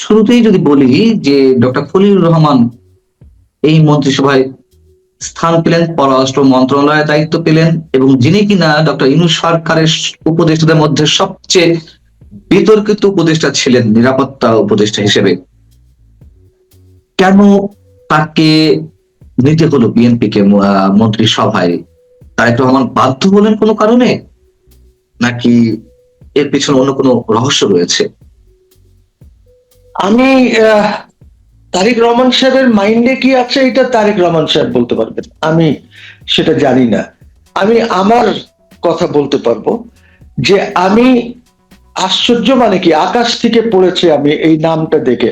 শুরুতেই যদি বলি যে ডক্টর খলিলুর রহমান এই মন্ত্রিসভায় স্থান পেলেন পররাষ্ট্র মন্ত্রণালয়ের দায়িত্ব পেলেন এবং যিনি কিনা ডক্টর ইনু সরকারের উপদেষ্টাদের মধ্যে সবচেয়ে বিতর্কিত উপদেষ্টা ছিলেন নিরাপত্তা উপদেষ্টা হিসেবে। কেন তাকে নিতে হলো বিএনপি কে আহ, মন্ত্রিসভায়? তারেক রহমান বাধ্য হলেন কোনো কারণে? নাকি এর পেছনে অন্য কোনো রহস্য রয়েছে? আমি তারেক রহমান সাহেবের মাইন্ডে কি আছে এটা তারেক রহমান সাহেব বলতে পারবেন। আমি সেটা জানি না। আমি আমার কথা বলতে পারব যে আমি আশ্চর্য মানে কি, আকাশ থেকে পড়েছে আমি এই নামটা দেখে।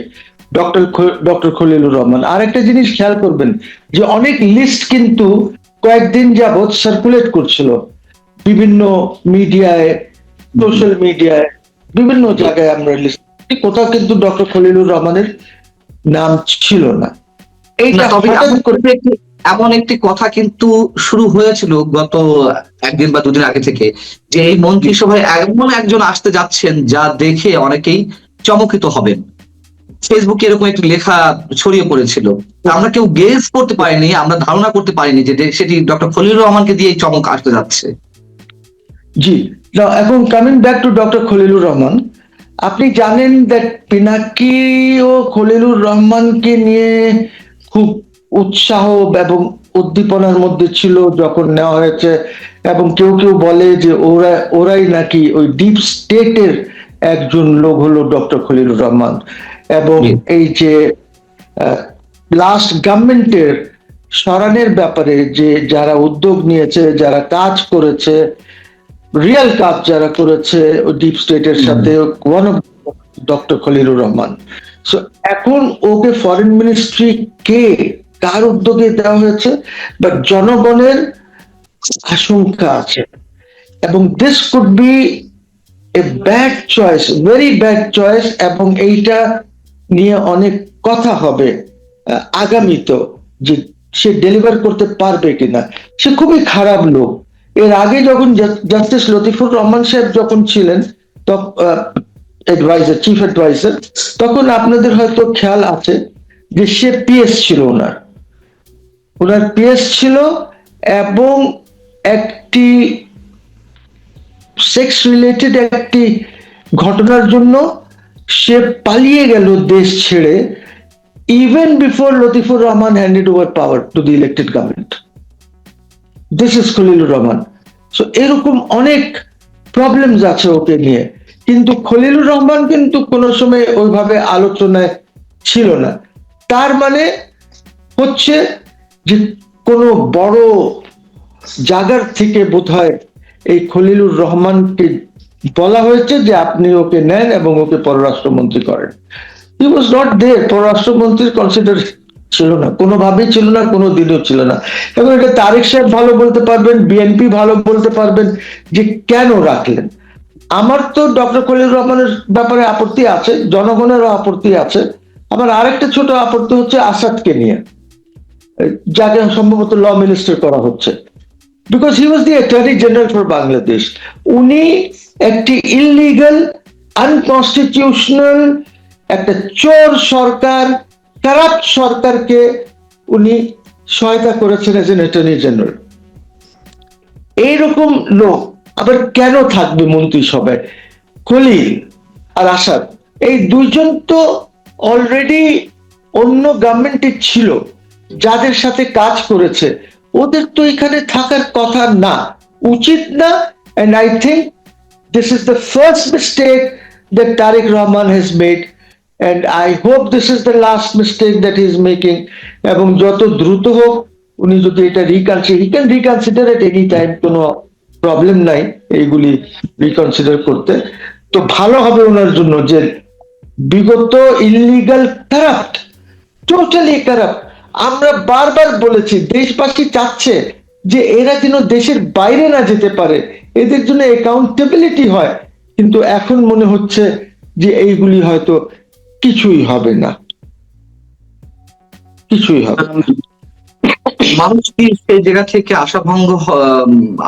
ডক্টর ডক্টর খলিলুর রহমান আর একটা জিনিস খেয়াল করবেন যে অনেক লিস্ট কিন্তু কয়েকদিন যাবৎ সার্কুলেট করছিল। বিভিন্ন মিডিয়ায় সোশ্যাল মিডিয়ায় বিভিন্ন জায়গায় আমরা লিস্ট কোথাও কিন্তু ডক্টর খলিলুর রহমানের নাম ছিল না। এইটা এমন একটি কথা কিন্তু শুরু হয়েছিল গত একদিন বা দুদিন আগে থেকে যে এই মন্ত্রিসভায় এমন একজন আসতে যাচ্ছেন যা দেখে অনেকেই চমকিত হবেন। ফেসবুকে এরকম একটি লেখা ছড়িয়ে পড়েছিল। আমরা কেউ গেস করতে পারিনি আমরা ধারণা করতে পারিনি যে সেটি ডক্টর খলিলুর রহমানকে দিয়ে এই চমক আসতে যাচ্ছে। জি এখন coming back to doctor Khalilur Rahman আপনি জানেন দ্যাট পিনাকি ও খলিলুর রহমানকে নিয়ে খুব উৎসাহ এবং উদ্দীপনার মধ্যে ছিল যখন নেওয়া হয়েছে এবং কেউ কেউ বলে যে ওরা ওরাই নাকি ওই ডিপ স্টেটের একজন লোক হলো ডক্টর খলিলুর রহমান। এবং এই যে লাস্ট গভর্নমেন্টের সরানের ব্যাপারে যে যারা উদ্যোগ নিয়েছে যারা কাজ করেছে রিয়েল কাজ যারা করেছে ডিপ স্টেটের সাথে one of doctor Khalilur Rahman. So এখন ওকে ফরেন মিনিস্ট্রি কে কার উদ্যোগে দেওয়া হয়েছে? বা জনগণের আশঙ্কা আছে। এবং this could be a bad choice very bad choice এবং এইটা নিয়ে অনেক কথা হবে আহ, আগামীতে যে সে ডেলিভার করতে পারবে কিনা। সে খুবই খারাপ লোক। এর আগে যখন জাস্টিস লতিফুর রহমান সাহেব যখন ছিলেন অ্যাডভাইজার চিফ অ্যাডভাইজার তখন আপনাদের হয়তো খেয়াল আছে যে সে পিএস ছিল ওনার। ওনার পিএস ছিল এবং একটি সেক্স রিলেটেড একটি ঘটনার জন্য সে পালিয়ে গেল দেশ ছেড়ে even before Latifur Rahman handed over power to the elected government this is Khalilur Rahman so এরকম অনেক প্রবলেমস আছে ওকে নিয়ে। কিন্তু খলিলুর রহমান কিন্তু কোনো সময় ওইভাবে আলোচনায় ছিল না। তার মানে হচ্ছে যে কোনো বড় জায়গার থেকে বোধহয় এই খলিলুর রহমানকে বলা হয়েছে যে আপনি ওকে নেন এবং ওকে পররাষ্ট্রমন্ত্রী করেন। হি ওয়াজ নট দেয়ার পররাষ্ট্রমন্ত্রীর কনসিডার ছিল না, কোনোভাবেই ছিল না কোনো দিনও ছিল না। এবং এটা তারেক সাহেব ভালো বলতে পারবেন, বিএনপি ভালো বলতে পারবেন যে কেন রাখলেন? আমার তো ডক্টর খলিল রহমানের ব্যাপারে আপত্তি আছে, জনগণেরও আপত্তি আছে। আমার আরেকটা ছোট আপত্তি হচ্ছে আসাদকে নিয়ে, যাকে সম্ভবত ল মিনিস্টার করা হচ্ছে। Because he was the attorney general for Bangladesh উনি একটি ইলিগাল আনকনস্টিটিউশনাল একটা চোর সরকার কারাপ্ট সরকারকে উনি সহায়তা করেছেন এজ এন অ্যাটর্নি জেনারেল এইরকম লোক আবার কেন থাকবে মন্ত্রিসভায়? খলিল আর আসাদ, এই দুইজন তো অলরেডি অন্য গভর্নমেন্টে ছিল, যাদের সাথে কাজ করেছে, ওদের তো এখানে থাকার কথা না। উচিত না and I think this is the first mistake that Tarek Rahman has made and I hope this is the last mistake that is making এবং যত দ্রুত হোক, উনি যদি এটা reconsider he can reconsider at any time কোনো problem নাই এইগুলি রিকনসিডার করতে। তো ভালো হবে ওনার জন্য যে বিগত ইলিগাল কারাপ্ট টোটালি কারাপ্ট আমরা বারবার বলেছি, দেশবাসী চাচ্ছে যে এরা যেন দেশের বাইরে না যেতে পারে। এদের জন্য অ্যাকাউন্টেবিলিটি হয়। কিন্তু এখন মনে হচ্ছে যে এইগুলি হয়তো কিছুই হবে না। কিছুই হবে মানুষ কি সেই জায়গা থেকে আশাভঙ্গ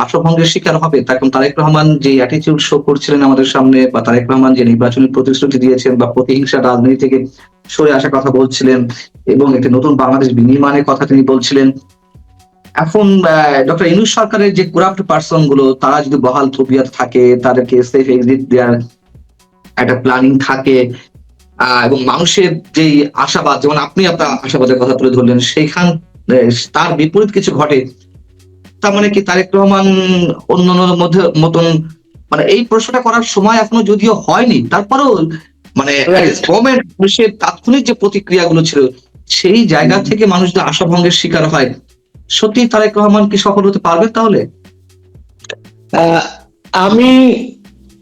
আশাভঙ্গের শিকার হবে? তখন তারেক রহমান যে অ্যাটিটিউড শো করছিলেন আমাদের সামনে বা তারেক রহমান যে নির্বাচনী প্রতিশ্রুতি দিয়েছেন বা প্রতিহিংসা রাজনীতি থেকে সরে আসার কথা বলছিলেন এবং একটি নতুন বাংলাদেশ বিনির্মাণের কথা তিনি বলছিলেন। এখন ডক্টর ইনুস সরকারের যে করাপ্ট পার্সনগুলো, তারা যদি বহাল তবিয়ত থাকে, তাদেরকে সেফ এক্সিট দেওয়ার একটা প্ল্যানিং থাকে এবং মানুষের যে আশাবাদ যেমন আপনি আপনার আশাবাদের কথা তুলে ধরলেন সেইখান তার বিপরীত কিছু ঘটে তার মানে কি তারেক রহমান অন্যান্য মধ্যে মতন মানে এই প্রশ্নটা করার সময় এখনও যদিও হয়নি তারপরেও মানে মানুষের তাৎক্ষণিক যে প্রতিক্রিয়াগুলো ছিল সেই জায়গা থেকে মানুষ যদি আশাভঙ্গের শিকার হয় সত্যি তারেক রহমান কি সফল হতে পারবে তাহলে? আহ, আমি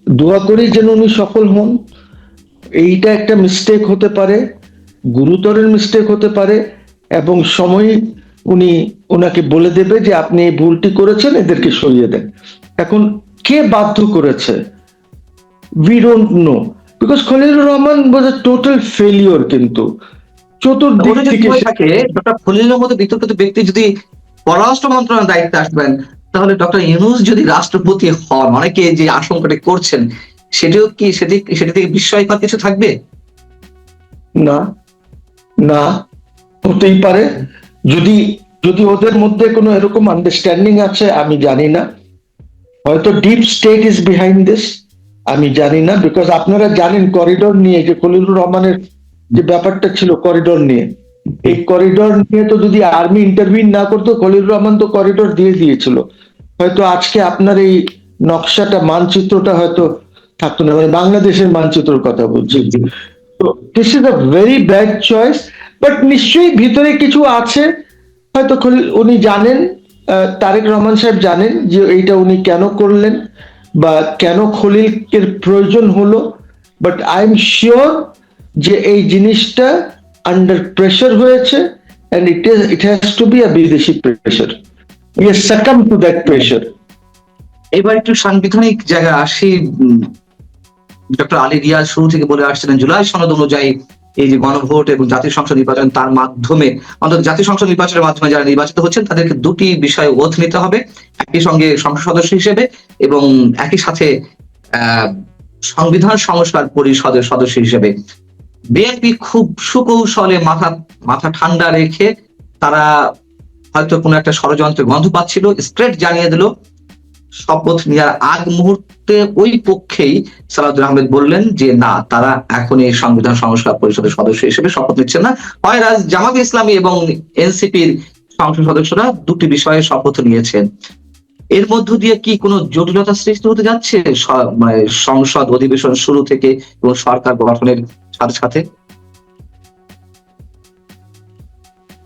দোয়া করি যেন উনি সফল হন। এইটা একটা মিস্টেক হতে পারে গুরুতরের মিস্টেক হতে পারে এবং সময় উনি ওনাকে বলে দেবে যে আপনি এই ভুলটি করেছেন এদেরকে সরিয়ে দেন। এখন কে বাধ্য করেছে? We don't know because Khalilur Rahman was a total failure কিন্তু। চতুর্দিক থেকে থাকে ডক্টর খলিলের মধ্যে বিতর্কিত ব্যক্তি যদি পররাষ্ট্র মন্ত্রণালয়ের দায়িত্বে আসবেন তাহলে ডক্টর ইউনুস যদি রাষ্ট্রপতি হন অনেকে যে আশঙ্কাটা করছেন সেটিও কি সেটি সেটি থেকে বিস্ময়কর কিছু থাকবে? না। না। হতেই পারে। যদি যদি ওদের মধ্যে কোনো এরকম আন্ডারস্ট্যান্ডিং আছে, আমি জানি না। হয়তো deep state is behind this আমি জানি না। বিকজ আপনারা জানেন করিডোর নিয়ে যে খলিলুর রহমানের যে ব্যাপারটা ছিল করিডোর নিয়ে। এই করিডোর নিয়ে তো যদি আর্মি ইন্টারভিউ না করতো, খলিলুর রহমান তো করিডোর দিয়ে দিয়েছিল। হয়তো আজকে আপনার এই নকশাটা, মানচিত্রটা হয়তো থাকতো না মানে বাংলাদেশের মানচিত্রের কথা বলছি। তো this is a very bad choice but নিশ্চয়ই ভিতরে কিছু আছে হয়তো উনি জানেন তারেক রহমান সাহেব জানেন যে এইটা উনি কেন করলেন বা কেন খলিলের প্রয়োজন হলো বাট আই এম শিওর যে এই জিনিসটা আন্ডার প্রেশার হয়েছে and it is it has to be a বিদেশি প্রেশার ইয়ে সাকাম টু দ্যাট প্রেশার এবার একটু সাংবিধানিক জায়গা আসি ডক্টর আলী রিয়াজ শুরু থেকে বলে আসছিলেন, জুলাই সনদ অনুযায়ী এই যে গণভোট এবং জাতীয় সংসদ নির্বাচন তার মাধ্যমে অন্তত জাতীয় সংসদ নির্বাচনের মাধ্যমে যারা নির্বাচিত হচ্ছেন, তাদেরকে দুটি বিষয়ে ওথ নিতে হবে, একই সঙ্গে সংসদ সদস্য হিসেবে এবং একই সাথে সংবিধান সংস্কার পরিষদের সদস্য হিসেবে। বিএনপি খুব সুকৌশলে মাথা মাথা ঠান্ডা রেখে তারা হয়তো কোনো একটা ষড়যন্ত্রের গন্ধ পাচ্ছিল, স্ট্রেট জানিয়ে দিল শপথ নেওয়ার আগ মুহূর্তে ওই পক্ষেই সালাউদ্দিন আহমেদ বললেন যে, না, তারা এখন এই সংবিধান সংস্কার পরিষদের সদস্য হিসেবে শপথ নিচ্ছেন না। হয় রাজ জামাত ইসলামী এবং এনসিপির সংসদ সদস্যরা দুটি বিষয়ে শপথ নিয়েছেন। এর মধ্য দিয়ে কি কোনো জটিলতা সৃষ্টি হতে যাচ্ছে মানে সংসদ অধিবেশন শুরু থেকে এবং সরকার গঠনের সাথে সাথে?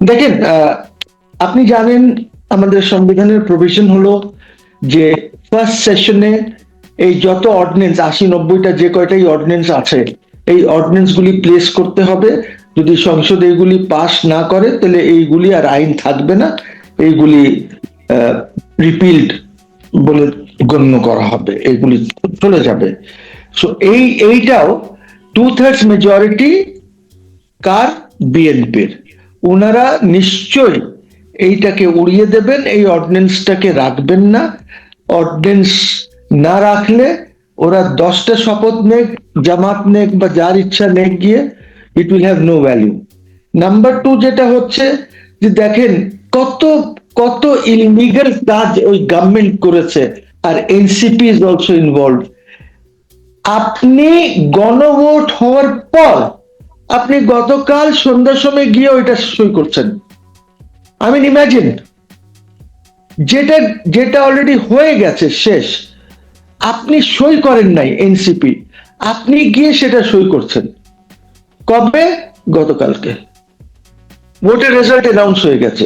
দেখেন আপনি জানেন আমাদের সংবিধানের প্রভিশন হলো যে ফার্স্ট সেশনে এই যত অর্ডিনেন্স আশি, নব্বইটা যে কয়টাই অর্ডিনেন্স আছে, এই অর্ডিনেন্স গুলি প্লেস করতে হবে। যদি সংসদ এইগুলি পাস না করে, তাহলে এইগুলি আর আইন থাকবে না। এইগুলি রিপিল্ড বলে গণ্য করা হবে। এইগুলি চলে যাবে। সো এই, এইটাও টু থার্ডস মেজরিটি কার বিএনপির ওনারা নিশ্চয়ই এইটাকে উড়িয়ে দেবেন, এই অর্ডিন্যান্সটাকে রাখবেন না। অর্ডিন্যান্স না রাখলে ওরা দশটা শপথ নেক, জামাত নেক বা যার ইচ্ছা নেক গিয়ে it will have no value number two যেটা হচ্ছে যে দেখেন কত কত ইলিগাল কাজ ওই গভর্নমেন্ট করেছে আর এনসিপি ইজ অলসো ইনভলভ আপনি গণভোট হওয়ার পর আপনি গতকাল সন্ধ্যার সময় গিয়ে ওইটা সই করছেন। আমি ইমাজিন যেটা যেটা অলরেডি হয়ে গেছে, শেষ। আপনি সই করেন নাই এনসিপি আপনি গিয়ে সেটা সই করছেন। কবে? গতকালকে। ভোটের রেজাল্ট অ্যানাউন্স হয়ে গেছে।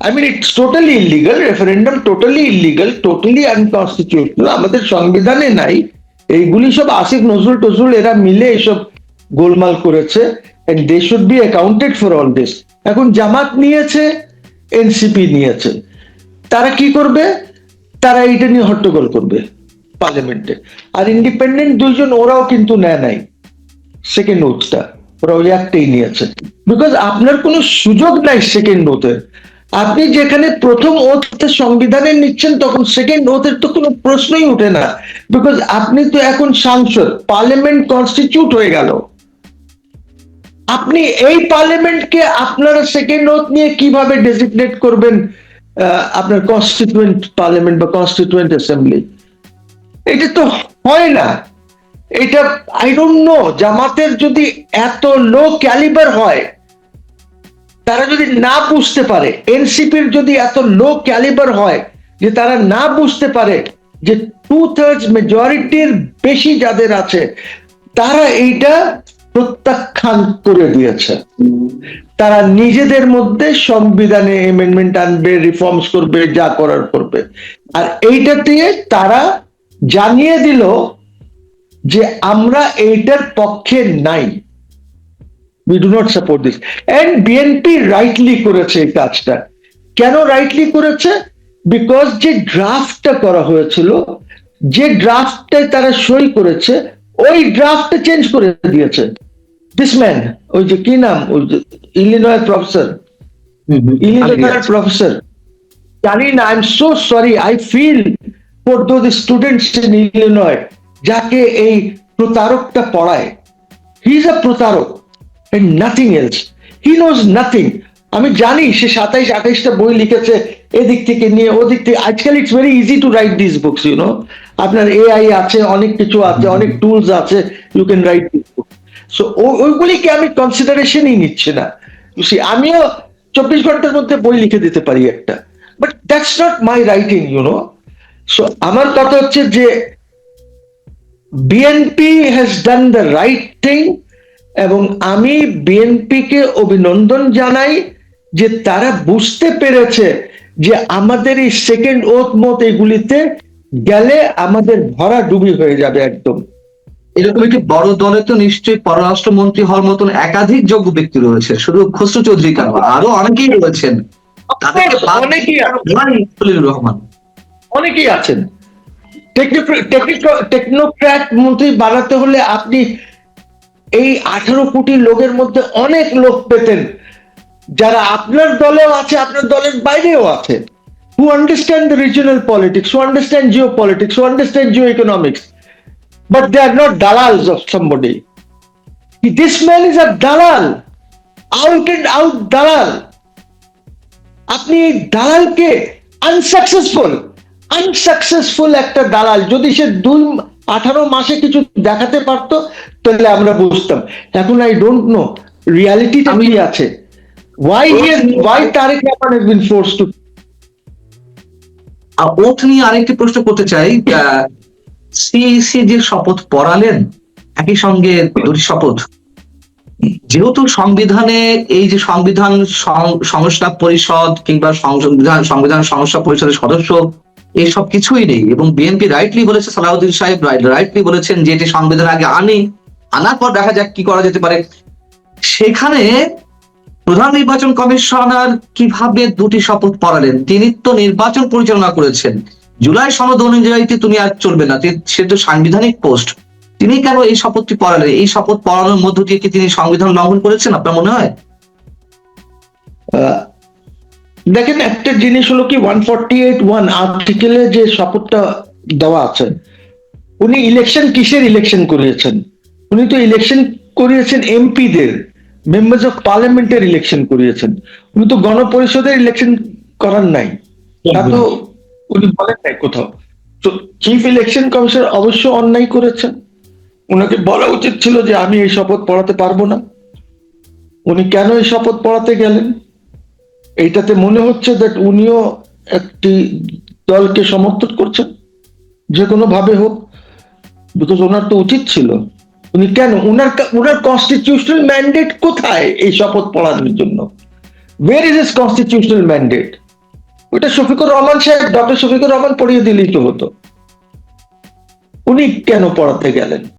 I mean it's totally illegal referendum totally illegal totally unconstitutional আমাদের সংবিধানে নাই। এইগুলি সব আসিফ নজরুল টজরুল, এরা মিলে এসব গোলমাল করেছে and they should be accounted for all this এখন জামাত নিয়েছে এনসিপি নিয়েছে। তারা কি করবে? তারা এইটা নিয়ে হট্টগোল করবে পার্লামেন্টে আর ইন্ডিপেন্ডেন্ট দুইজন ওরাও কিন্তু নেয় নাই সেকেন্ড ওথটা ওরা ওই একটাই নিয়েছে। বিকজ আপনার কোনো সুযোগ নাই সেকেন্ড ওথের আপনি যেখানে প্রথম ওথ সংবিধানের নিচ্ছেন, তখন সেকেন্ড ওথের তো কোনো প্রশ্নই ওঠে না। বিকজ আপনি তো এখন সাংসদ পার্লামেন্ট কনস্টিটিউট হয়ে গেল। আপনি এই পার্লামেন্টকে আপনারা সেকেন্ড ওথ নিয়ে কীভাবে ডেজিগনেট করবেন? আপনার কনস্টিটিউয়েন্ট পার্লামেন্ট বা কনস্টিটিউয়েন্ট অ্যাসেম্বলি এটা তো হয় না। এটা আই ডোন্ট নো জামাতের যদি এত লো ক্যালিবার হয়, তারা যদি না বুঝতে পারে, এনসিপির যদি এত লো ক্যালিবার হয়, যে তারা না বুঝতে পারে যে টু থার্ডস মেজরিটির বেশি যাদের আছে, তারা এইটা প্রত্যাখ্যান করে দিয়েছে। তারা নিজেদের মধ্যে সংবিধানে এমেন্ডমেন্ট আনবে রিফর্মস করবে, যা করার করবে। আর এইটা দিয়ে তারা জানিয়ে দিল যে আমরা এইটার পক্ষে নাই। We do not support this and BNP rightly করেছে এই কাজটা। কেন রাইটলি করেছে? বিকজ যে ড্রাফটটা করা হয়েছিল, যে ড্রাফটে তারা সই করেছে, ওই ড্রাফটটা চেঞ্জ করে দিয়েছে। দিস ম্যান ওই যে কি নাম? ওই যে ইলিনয়ের প্রফেসর ইলিনয়ের প্রফেসর জানি না I am so sorry I feel for those students in Illinois যাকে এই প্রতারকটা পড়ায়। হি ইজ আ প্রতারক and nothing else he knows nothing আমি জানি সে সাতাইশ আঠাইশটা বই লিখেছে এদিক থেকে নিয়ে ওদিক থেকে। আজকাল it's very easy to write this books you know আপনার এআই আছে অনেক কিছু আছে অনেক টুলস আছে you can write this so ওইগুলিকে আমি কনসিডারেশনই নিচ্ছি না। আমিও চব্বিশ ঘণ্টার মধ্যে বই লিখে দিতে পারি একটা। But that's not my writing you know so আমার কথা হচ্ছে যে BNP has done the right thing এবং আমি বিএনপি কে অভিনন্দন জানাই যে তারা বুঝতে পেরেছে যে আমাদের এই সেকেন্ড ওথ মত এগুলিতে গেলে আমাদের ভরা ডুবি হয়ে যাবে একদম। এরকম একটি বড় দলে তো নিশ্চয়ই পররাষ্ট্রমন্ত্রী হওয়ার মতন একাধিক যোগ্য ব্যক্তি রয়েছে? শুধু খসরু চৌধুরী কেন? আরও অনেকেই রয়েছেন। রহমান। অনেকেই আছেন। টেকনোক্র্যাট মন্ত্রী বানাতে হলে আপনি এই আঠারো কোটি লোকের মধ্যে অনেক লোক পেতেন। যারা আপনার দলেও আছে আপনার দলের বাইরেও আছে। Who understand the regional politics who understand geopolitics who understand geoeconomics but they are not দালালস of somebody this man is a দালাল আউট এন্ড আউট দালাল আপনি এই দালালকে আনসাকসেসফুল আনসাকসেসফুল একটা দালাল। যদি সে দুই আঠারো মাসে কিছু দেখাতে পারতো তাহলে আমরা বুঝতাম। এখন আই ডোন্ট নো রিয়ালিটিটা কি আছে? Why why Tarek Rahman has been force to R oath নিয়ে আরেকটি প্রশ্ন করতে চাই। সিইসি যে শপথ পড়ালেন, একই সঙ্গে দুটি শপথ। যেহেতু সংবিধানে এই যে সংবিধান সং- সংস্থা পরিষদ কিংবা সংবিধান সংবিধান সংস্থা পরিষদের সদস্য এইসব কিছুই নেই এবং বিএনপি রাইটলি বলেছে, সালাউদ্দিন সাহেব রাইটলি বলেছেন যে এটি সংবিধান আগে আনি, আনার পর দেখা যাক কি করা যেতে পারে। সেখানে প্রধান নির্বাচন কমিশনার কীভাবে দুটি শপথ পড়ালেন, তিনি তো নির্বাচন পরিচালনা করেছেন। জুলাই সনদ অনুযায়ী তুমি আর চলবে না সে তো সাংবিধানিক পোস্ট। তিনি কেন এই শপথটি পড়ালেন? এই শপথ পড়ানোর মধ্য দিয়ে কি তিনি সংবিধান লঙ্ঘন করেছেন, আপনার মনে হয়? দেখেন, একটা জিনিস হলো কি ওয়ান ফর্টি এইট ওয়ান আর্টিকেলে যে শপথটা দেওয়া আছে, উনি ইলেকশন কিসের ইলেকশন করিয়েছেন? উনি তো ইলেকশন করিয়েছেন এমপিদের মেম্বার্স অফ পার্লামেন্টের ইলেকশন করিয়েছেন। উনি তো গণপরিষদের ইলেকশন করার নাই। তা তো উনি বলেন নাই কোথাও। তো চিফ ইলেকশন কমিশনার অবশ্য অন্যায় করেছেন। ওনাকে বলা উচিত ছিল যে আমি এই শপথ পড়াতে পারব না। উনি কেন এই শপথ পড়াতে গেলেন? এইটাতে মনে হচ্ছে দ্যাট উনিও একটি দলকে সমর্থন করছেন, যে কোনো ভাবে হোক। বিকজ ওনার তো উচিত ছিল। উনি কেন? ওনার ওনার কনস্টিটিউশনাল ম্যান্ডেট কোথায় এই শপথ পড়ানোর জন্য? Where is is constitutional mandate ওটা শফিকুর রহমান সাহেব ডক্টর শফিকুর রহমান পড়িয়ে দিলেই তো হতো। উনি কেন পড়াতে গেলেন?